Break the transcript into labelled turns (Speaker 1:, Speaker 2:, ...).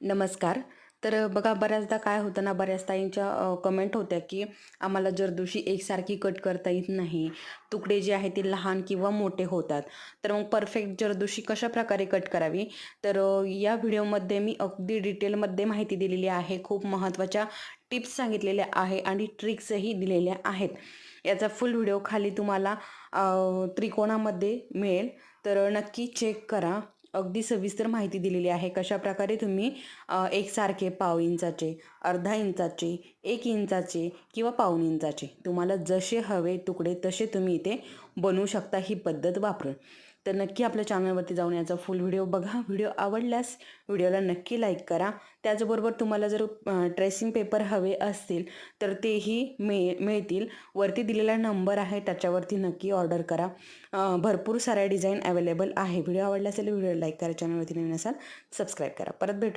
Speaker 1: नमस्कार. तर बघा बऱ्याचदा काय होतं ना बऱ्याच ताईंच्या कमेंट होत्या की आम्हाला जरदोशी एकसारखी कट करता येत नाही. तुकडे जे आहेत ते लहान किंवा मोठे होतात. तर मग परफेक्ट जरदोशी कशा प्रकारे कट करावी? तर या व्हिडिओमध्ये मी अगदी डिटेलमध्ये माहिती दिलेली आहे. खूप महत्त्वाच्या टिप्स सांगितलेल्या आहे आणि ट्रिक्सही दिलेल्या आहेत. याचा फुल व्हिडिओ खाली तुम्हाला त्रिकोणामध्ये मिळेल. तर नक्की चेक करा. अगदी सविस्तर माहिती दिलेली आहे. कशा प्रकारे तुम्ही एकसारखे पाव इंचाचे अर्धा इंचाचे एक इंचाचे किंवा पाऊण इंचाचे तुम्हाला जसे हवे तुकडे तसे तुम्ही इथे बनवू शकता ही पद्धत वापरून. तर नक्की आपल्या चॅनलवरती जाऊन याचा फुल व्हिडिओ बघा. व्हिडिओ आवडल्यास व्हिडिओला नक्की लाईक करा. त्याचबरोबर तुम्हाला जर ट्रेसिंग पेपर हवे असतील तर तेही मिळ मिळतील. वरती दिलेला नंबर आहे त्याच्यावरती नक्की ऑर्डर करा. भरपूर साऱ्या डिझाईन अवेलेबल आहे. व्हिडिओ आवडला असेल व्हिडिओ लाईक करा. चॅनलवरती नवीन असाल सबस्क्राईब करा. परत भेटू